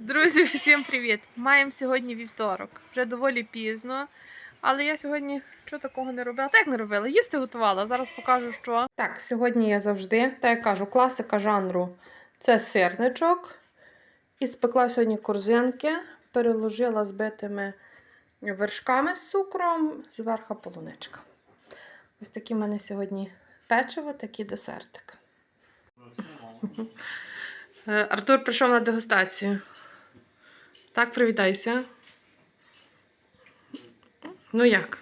Друзі, всім привіт! Маємо сьогодні вівторок. Вже доволі пізно. Але я сьогодні що такого не робила? Так не робила, їсти готувала. Зараз покажу, що. Так, сьогодні я завжди, так як кажу, класика жанру це сирничок. І спекла сьогодні корзинки, переложила збитими вершками з цукром, зверху полуничка. Ось такі в мене сьогодні печиво, такий десертик. Е, Артур прийшов на дегустацію. Так, привітайся. Ну як?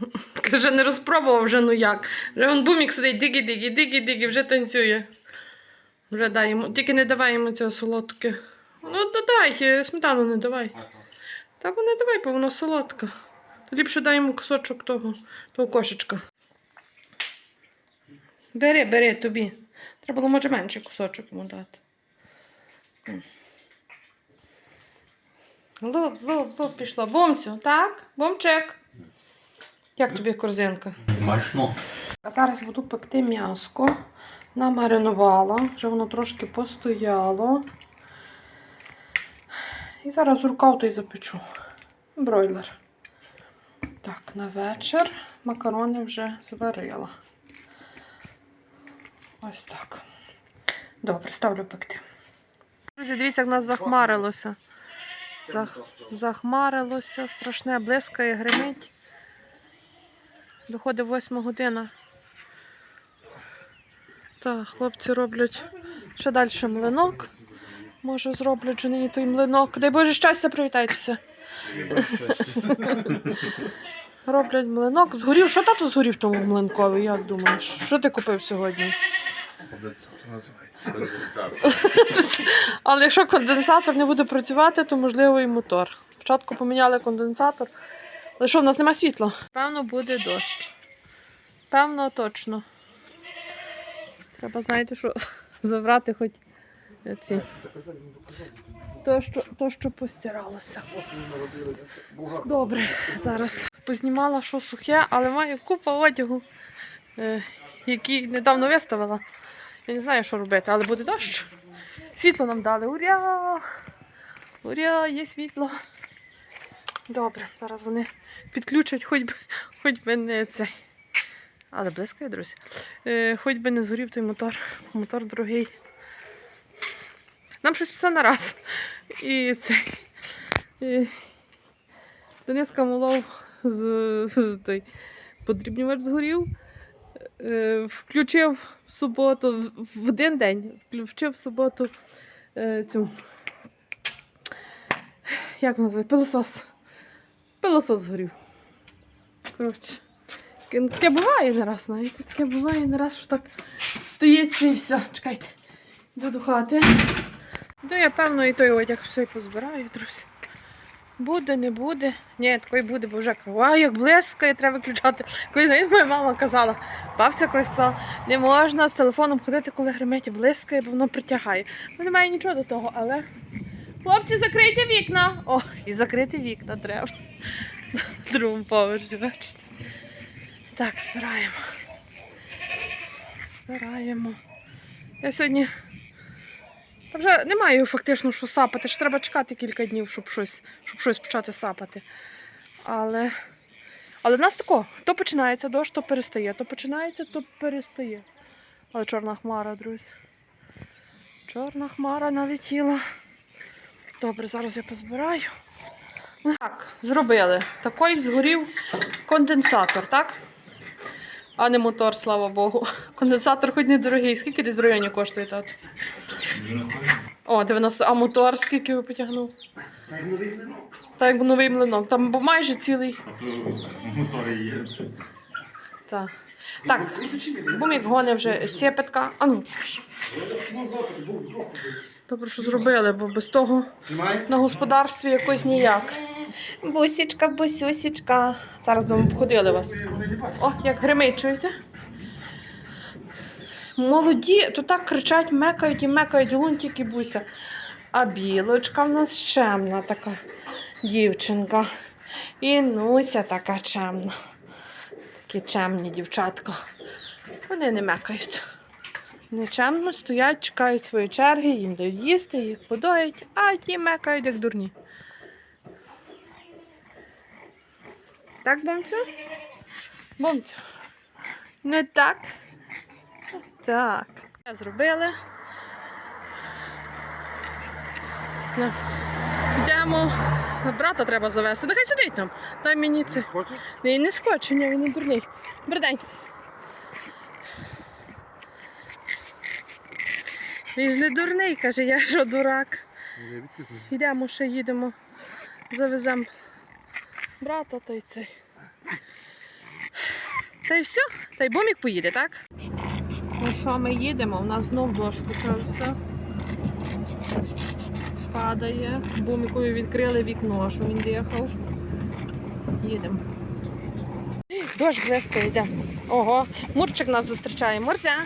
Каже, не розпробував вже ну як. Вже он бумік сидить, дигі-дигі, дигі-дигі, вже танцює. Вже дай йому. Тільки не давай йому цього солодке. Ну, додай, е, сметану не давай. Та не давай, бо воно солодке. То ліпше дай йому кусочок того, того кошечка. Бери, бери тобі. Треба було, може, менший кусочок йому дати. Луп, луп, луп, пішло. Бумцю, так? Бумчик. Як тобі корзинка? Смачно. А зараз буду пекти м'яско. Намаринувала, вже воно трошки постояло. І зараз рукав і запечу. Бройлер. Так, на вечір макарони вже зварила. Ось так. Добре, ставлю пекти. Друзі, дивіться, як нас захмарилося. Зах... Захмарилося, страшне, блискає, гримить. Доходить восьма година. Так, хлопці роблять ще далі млинок. Може, зроблять же нині той млинок. Дай Боже щастя, привітайтеся. Роблять млинок. Згорів. Що тато згорів тому млинкові, як думаєш? Що ти купив сьогодні? Але якщо конденсатор не буде працювати, то можливо і мотор. Спочатку поміняли конденсатор. Але що, в нас немає світла? Певно, буде дощ. Певно, точно. Треба, знаєте, що забрати хоч ці. То, що, то, що постиралося. Добре, зараз познімала, що сухе, але маю купу одягу, е, який недавно виставила. Я не знаю, що робити, але буде дощ. Світло нам дали. Уря! Уря, є світло. Добре, зараз вони підключать, хоч би, хоч би не цей. Але близько, друзі. Е, хоч би не згорів той мотор. Мотор дорогий. Нам щось все на раз. І цей. І... Дениска молов з, з той подрібнювач згорів. Е, включив в суботу, в- один день, включив в суботу е, цю. Як називають? Пилосос. Пилосос згорів. Коротше. таке- буває не раз, знаєте. Таке буває не раз, що так стається і все. Чекайте. Йду до хати. Ну, я певно і той одяг все позбираю, друзі. Буде, не буде. Ні, такої буде, бо вже а як блискає, треба виключати. Коли знаєте, моя мама казала, бабця колись сказала, не можна з телефоном ходити, коли гримить блискає, бо воно притягає. Ну, немає нічого до того, але. Хлопці, закрийте вікна! О, і закрити вікна треба. На другому поверсі, бачите. Так, збираємо. Збираємо. Я сьогодні. Та вже не маю фактично що сапати, ж треба чекати кілька днів, щоб щось, щоб щось почати сапати. Але. Але в нас тако, то починається дощ, то перестає, то починається, то перестає. Але чорна хмара, друзі. Чорна хмара налетіла. Добре, зараз я позбираю. Так, зробили. Такий згорів конденсатор, так? А не мотор, слава Богу. Конденсатор хоч не дорогий. Скільки десь в районі коштує тат? О, 90. А мотор скільки ви потягнув? Так, як новий млинок. Там бо майже цілий. Мотори є. Так. Так, бумік гоне вже цепетка. А ну. Добре, що зробили, бо без того на господарстві якось ніяк. Бусічка, бусюсічка. Зараз ми обходили вас. О, як гримить, чуєте? Молоді, то так кричать, мекають і мекають лунтик і буся. А білочка в нас чемна така дівчинка. І Нуся така чемна. Такі чемні дівчатка. Вони не мекають. Нечемно стоять, чекають свої черги, їм дають їсти, їх подоять, а ті мекають як дурні. Так, бомцю? Бомцю. Не так. Так. Зробили. Ну, Йдемо. Брата треба завести. Нехай сидить там. Дай мені це. Хочеш? Ні, не скоче, ні, він не дурний. Добрий. Він ж не дурний, каже, я що дурак. Йдемо ще їдемо. Завеземо брата та й цей. Та й все, та й бомік поїде, так? Ну що, ми їдемо, у нас знов дощ почався. Падає. Бомікові відкрили вікно, що він дихав. Їдемо. Дощ близько йде. Ого, Мурчик нас зустрічає. Мурзя.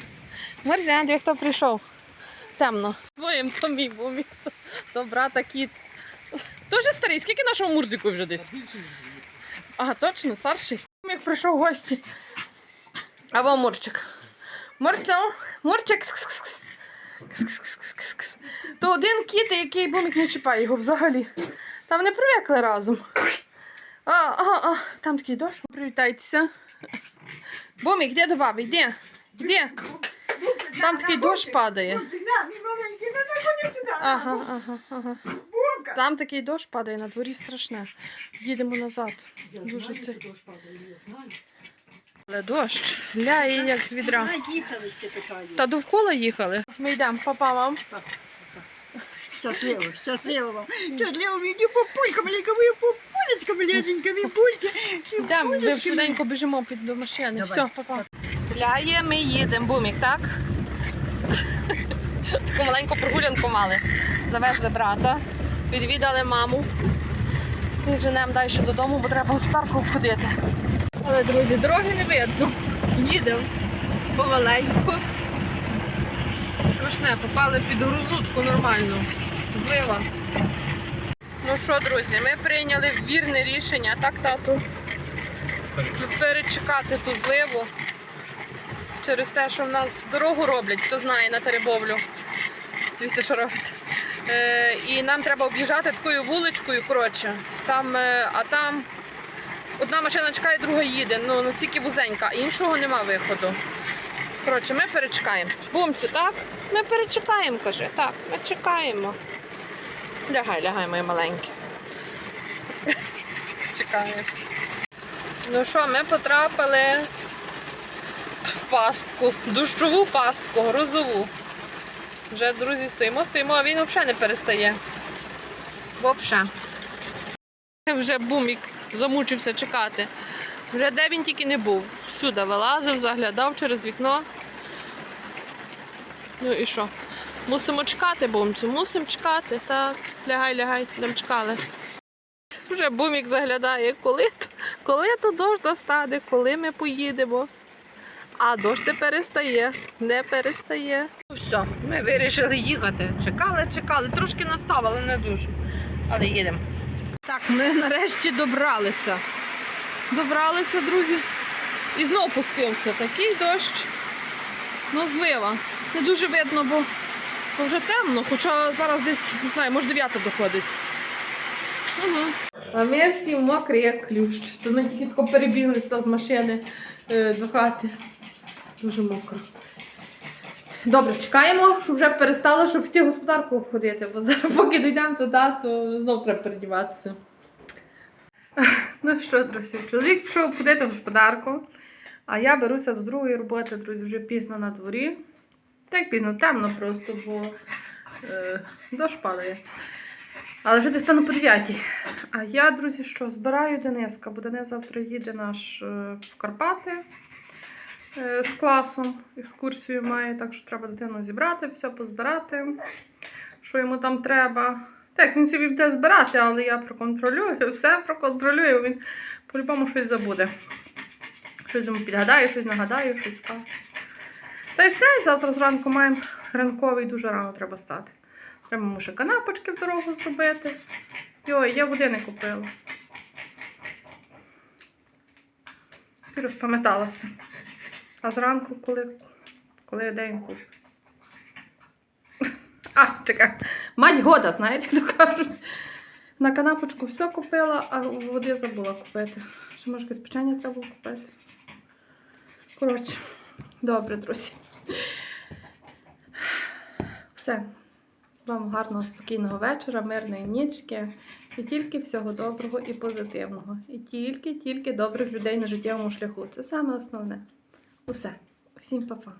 Мурзя, де хто прийшов? Темно. Твоїм то мій бомік. То брата кіт. Тоже старий, скільки нашого Мурзику вже десь? Ага, точно, старший. Як прийшов гості. Або Мурчик. Мурцо, Мурчик. То один кіт, який бомік не чіпає його взагалі. Там не привикли разом. А, а, а, там такий дощ. Привітайтеся. Бомік, де до баби? Йди. Йди. Там такий дощ падає. Ага, ага, ага. Там такий дощ падає, на дворі страшне. Їдемо назад. Дуже це. Але дощ ляє як з відра. Їхали. Та довкола їхали. Ми йдемо, папа вам. Щасливо, щасливо вам. Щасливо мені папулька, маленька моя папулечка, маленька, мій булька. Йдемо, ми швиденько біжимо під до машини. Давай. Все, папа. Ляє, ми їдемо, бумік, так? Таку маленьку прогулянку мали. Завезли брата, відвідали маму. І женемо далі додому, бо треба господарку обходити. Але, друзі, дороги не видно. Їдемо помаленьку. Страшне, попали під грузутку нормально. Злива. Ну що, друзі, ми прийняли вірне рішення, так, тату? Перечекати ту зливу. Через те, що в нас дорогу роблять, хто знає на Теребовлю. Дивіться, що робиться. І нам треба об'їжджати такою вуличкою, коротше. Там, е, а там одна машина чекає, друга їде. Ну, настільки вузенька, іншого нема виходу. Коротше, ми перечекаємо. Бумцю, так? Ми перечекаємо, каже. Так, ми чекаємо. Лягай, лягай, моє маленьке. Чекає. Ну що, ми потрапили в пастку, дощову пастку, грозову. Вже, друзі, стоїмо, стоїмо, а він взагалі не перестає. Взагалі. Вже бумік замучився чекати. Вже де він тільки не був. Всюди вилазив, заглядав через вікно. Ну і що? Мусимо чекати, бумцю, мусимо чекати. Так, лягай, лягай, нам чекали. Вже бумік заглядає, коли то, коли то дощ достане, коли ми поїдемо. А дощ не перестає, не перестає. Ну все, ми вирішили їхати. Чекали, чекали. Трошки настав, але не дуже. Але їдемо. Так, ми нарешті добралися. Добралися, друзі. І знов пустився. Такий дощ. Ну, злива. Не дуже видно, бо, бо вже темно, хоча зараз десь, не знаю, може 9 доходить. Угу. А ми всі мокрі, як ключ. То ми тільки перебігли з машини е, до хати. Дуже мокро. Добре, чекаємо, щоб вже перестало, щоб хотів господарку обходити, бо зараз поки дійдемо туди, то знов треба передіватися. Ну що, друзі, чоловік пішов обходити господарку, а я беруся до другої роботи, друзі, вже пізно на дворі. Так пізно, темно просто, бо е, дощ падає. Але вже десь певно по 9. А я, друзі, що, збираю Дениска, бо Денис завтра їде наш е, в Карпати з класом. Екскурсію має, так що треба дитину зібрати, все позбирати, що йому там треба. Так, він собі буде збирати, але я проконтролюю, все проконтролюю, він по-любому щось забуде. Щось йому підгадаю, щось нагадаю, щось скаже. Та й все, завтра зранку маємо ранковий, дуже рано треба стати. Треба ще канапочки в дорогу зробити. Йой, я води не купила. І розпам'яталася. А зранку, коли, коли я день куп. А, чекай. Мать года, знаєте, як то кажуть. На канапочку все купила, а води забула купити. Ще може якесь печення треба було купити. Коротше, добре, друзі. Все. Вам гарного, спокійного вечора, мирної нічки. І тільки всього доброго і позитивного. І тільки, тільки добрих людей на життєвому шляху. Це саме основне. Усе. Всім па-па.